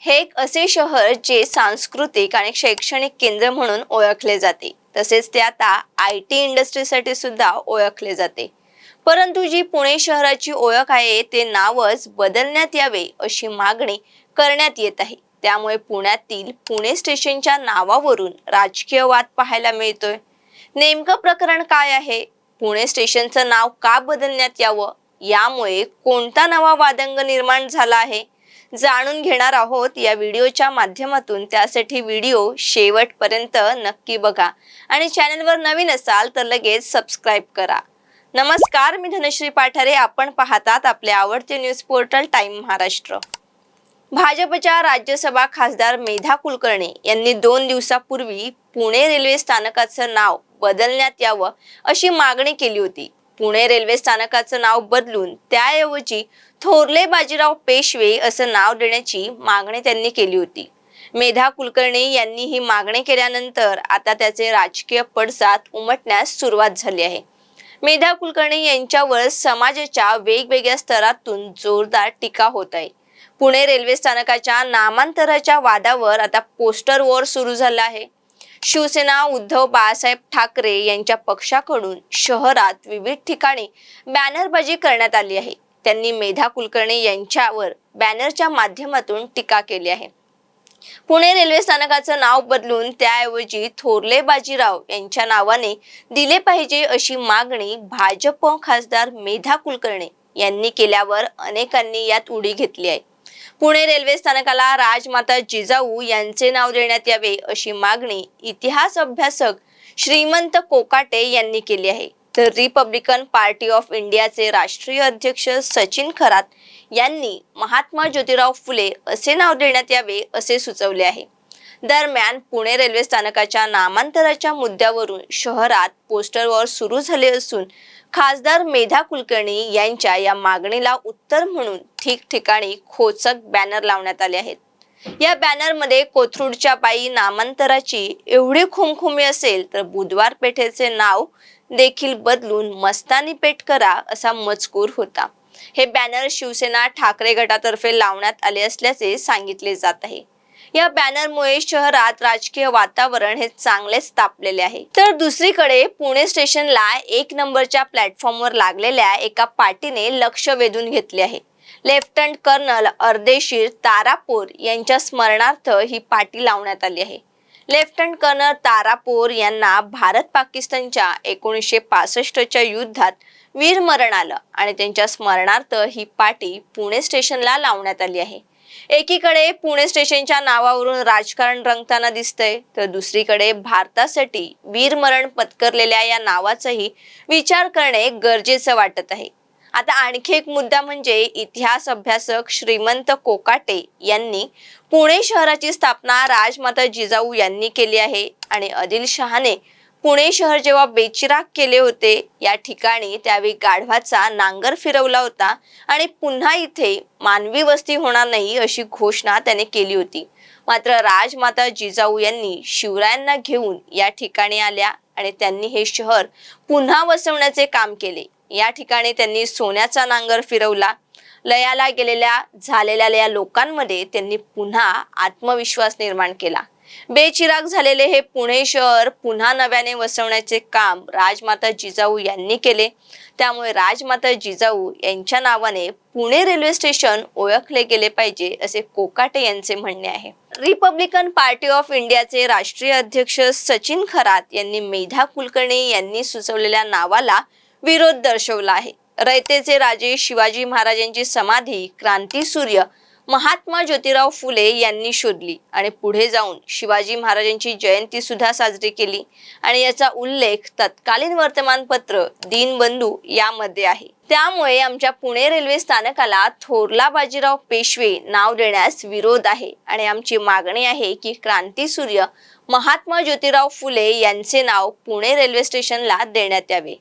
हे एक असे शहर जे सांस्कृतिक आणि शैक्षणिक केंद्र म्हणून ओळखले जाते. तसेच ते आता आय टी इंडस्ट्रीसाठी सुद्धा ओळखले जाते. परंतु जी पुणे शहराची ओळख आहे ते नावच बदलण्यात यावे अशी मागणी करण्यात येत आहे. त्यामुळे पुण्यातील पुणे स्टेशनच्या नावावरून राजकीय वाद पाहायला मिळतोय. नेमकं प्रकरण काय आहे? पुणे स्टेशनचं नाव का बदलण्यात यावं? यामुळे कोणता नवा वादंग निर्माण झाला आहे? जाणून घेणार आहोत या व्हिडिओच्या माध्यमातून. त्यासाठी व्हिडिओ शेवटपर्यंत नक्की बघा. आणि चॅनलवर नवीन असाल तर लगेच सबस्क्राईब करा. नमस्कार मी धनश्री पाठारे. आपण पाहतात आपले आवडते न्यूज पोर्टल टाइम महाराष्ट्र. भाजपच्या राज्यसभा खासदार मेधा कुलकर्णी यांनी दोन दिवसापूर्वी पुणे रेल्वे स्थानकाचं नाव बदलण्यात यावं अशी मागणी केली होती. पुणे रेल्वे स्थानकाचं नाव बदलून त्याऐवजी थोरले बाजीराव पेशवे असं नाव देण्याची मागणी त्यांनी केली होती. मेधा कुलकर्णी यांनी ही मागणी केल्यानंतर आता त्याचे राजकीय पडसाद उमटण्यास सुरुवात झाली आहे. मेधा कुलकर्णी यांच्यावर समाजाच्या वेगवेगळ्या स्तरातून जोरदार टीका होत आहे. पुणे रेल्वे स्थानकाच्या नामांतराच्या वादावर आता पोस्टर वॉर सुरू झाला आहे. शिवसेना उद्धव बाळासाहेब ठाकरे यांच्या पक्षाकडून शहरात विविध ठिकाणी बॅनरबाजी करण्यात आली आहे. त्यांनी मेधा कुलकर्णी यांच्यावर बॅनरच्या माध्यमातून टीका केली आहे. पुणे रेल्वे स्थानकाचं नाव बदलून त्याऐवजी थोरले बाजीराव यांच्या नावाने दिले पाहिजे अशी मागणी भाजप खासदार मेधा कुलकर्णी यांनी केल्यावर अनेकांनी यात उडी घेतली आहे. पुणे रेल्वे स्थानकाला राजमाता जिजाऊ यांचे नाव देण्यात यावे अशी मागणी इतिहास अभ्यासक श्रीमंत कोकाटे यांनी केली आहे. तर रिपब्लिकन पार्टी ऑफ इंडियाचे राष्ट्रीय अध्यक्ष सचिन खरात यांनी महात्मा ज्योतिराव फुले असे नाव देण्यात यावे असे सुचवले आहे. दरम्यान पुणे रेल्वे स्थानकाच्या नामांतराच्या मुद्द्यावरून शहरात पोस्टर वॉर सुरू झाले असून खासदार मेधा कुलकर्णी यांच्या या मागणीला उत्तर म्हणून ठिकठिकाणी खोचक बॅनर लावण्यात आले आहेत. या बॅनरमध्ये कोथरूडच्या बाई नामांतराची एवढी खुमखुमी असेल तर बुधवार पेठेचे नाव देखील बदलून मस्तानी पेठ करा असा मजकूर होता. हे बॅनर शिवसेना ठाकरे गटातर्फे लावण्यात आले असल्याचे सांगितले जात आहे. या बॅनरमुळे शहरात राजकीय वातावरण हे चांगलेच तापलेले आहे. तर दुसरीकडे पुणे स्टेशनला एक नंबरच्या प्लॅटफॉर्मवर लागलेल्या एका पार्टीने लक्ष वेधून घेतले आहे. लेफ्टनंट कर्नल अर्देशीर तारापूर यांच्या स्मरणार्थ ही पाटी लावण्यात आली आहे. लेफ्टनंट कर्नल तारापूर यांना भारत पाकिस्तानच्या एकोणीसशे पासष्टच्या युद्धात वीरमरण आलं आणि त्यांच्या स्मरणार्थ ही पाटी पुणे स्टेशनला लावण्यात आली आहे. एकीकडे पुणे स्टेशनच्या नावावरून राजकारण रंगताना दिसतंय तर दुसरीकडे भारतासाठी वीरमरण पत्करलेल्या या नावाचाही विचार करणे गरजेचं वाटत आहे. आता आणखी एक मुद्दा म्हणजे इतिहास अभ्यासक श्रीमंत कोकाटे यांनी पुणे शहराची स्थापना राजमाता जिजाऊ यांनी केली आहे आणि आदिल शहाने पुणे शहर जेव्हा बेचिराग केले होते या ठिकाणी त्यावेळी गाढवाचा नांगर फिरवला होता आणि पुन्हा इथे मानवी वस्ती होणार नाही अशी घोषणा त्याने केली होती. मात्र राजमाता जिजाऊ यांनी शिवरायांना घेऊन या ठिकाणी आल्या आणि त्यांनी हे शहर पुन्हा वसवण्याचे काम केले. या ठिकाणी त्यांनी सोन्याचा नांगर फिरवला. लयाला गेलेल्या झालेल्या या लोकांमध्ये त्यांनी पुन्हा आत्मविश्वास निर्माण केला. बेचिराग झालेले हे पुणे शहर पुन्हा नव्याने वसवण्याचे काम राजमाता जिजाऊ यांनी केले. त्यामुळे राजमाता जिजाऊ यांच्या नावाने पुणे रेल्वे स्टेशन ओळखले गेले पाहिजे असे कोकाटे यांचे म्हणणे आहे. रिपब्लिकन पार्टी ऑफ इंडियाचे राष्ट्रीय अध्यक्ष सचिन खरात यांनी मेधा कुलकर्णी यांनी सुचवलेल्या नावाला विरोध दर्शवला आहे. रयतेचे राजे शिवाजी महाराजांची समाधी क्रांती सूर्य महात्मा ज्योतिराव फुले यांनी शोधली आणि पुढे जाऊन शिवाजी महाराजांची जयंती सुद्धा साजरी केली. आणि याचा उल्लेख तत्कालीन वर्तमानपत्र दीनबंधू यामध्ये आहे. त्यामुळे आमच्या पुणे रेल्वे स्थानकाला थोरला बाजीराव पेशवे नाव देण्यास विरोध आहे. आणि आमची मागणी आहे की क्रांती सूर्य महात्मा ज्योतिराव फुले यांचे नाव पुणे रेल्वे स्टेशनला देण्यात यावे.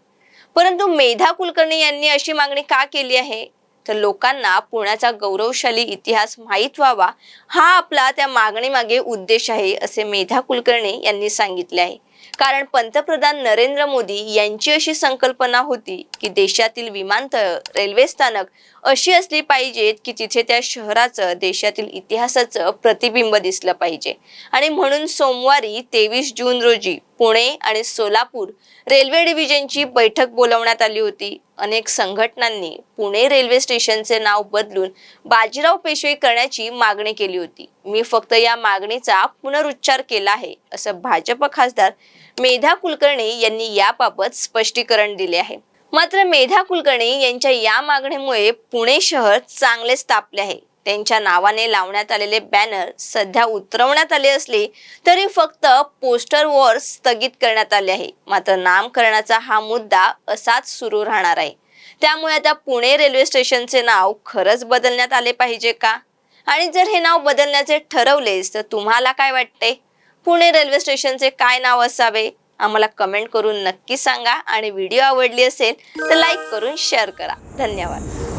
परंतु मेधा कुलकर्णी यांनी अशी मागणी का केली आहे? तर लोकांना पुण्याचा गौरवशाली इतिहास माहीत व्हावा हा आपला त्या मागणीमागे उद्देश आहे असे मेधा कुलकर्णी यांनी सांगितले आहे. कारण पंतप्रधान नरेंद्र मोदी यांची अशी संकल्पना होती की देशातील विमानतळ रेल्वे स्थानक अशी असली पाहिजेत की तिथे त्या शहराचं देशातील इतिहासाचं प्रतिबिंब दिसलं पाहिजे. आणि म्हणून सोमवारी तेवीस जून रोजी पुणे आणि सोलापूर रेल्वे डिव्हिजनची बैठक बोलवण्यात आली होती. अनेक संघटनांनी पुणे रेल्वे स्टेशनचे नाव बदलून बाजीराव पेशवे करण्याची मागणी केली होती. मी फक्त या मागणीचा पुनरुच्चार केला आहे असं भाजप खासदार मेधा कुलकर्णी यांनी याबाबत स्पष्टीकरण दिले आहे. मात्र मेधा कुलकर्णी यांच्या या मागणीमुळे पुणे शहर चांगलेच तापले आहे. त्यांच्या नावाने लावण्यात आलेले बॅनर सध्या उतरवण्यात आले असले तरी फक्त पोस्टर वॉर स्थगित करण्यात आले आहे. मात्र नामकरणाचा हा मुद्दा असाच सुरू राहणार आहे. त्यामुळे आता पुणे रेल्वे स्टेशनचे नाव खरंच बदलण्यात आले पाहिजे का? आणि जर हे नाव बदलण्याचे ठरवलेस तर तुम्हाला काय वाटते? पुणे रेल्वे स्टेशनचे काय नाव असावे? आम्हाला कमेंट करून नक्की सांगा. आणि व्हिडिओ आवडली असेल तर लाईक करून शेअर करा. धन्यवाद.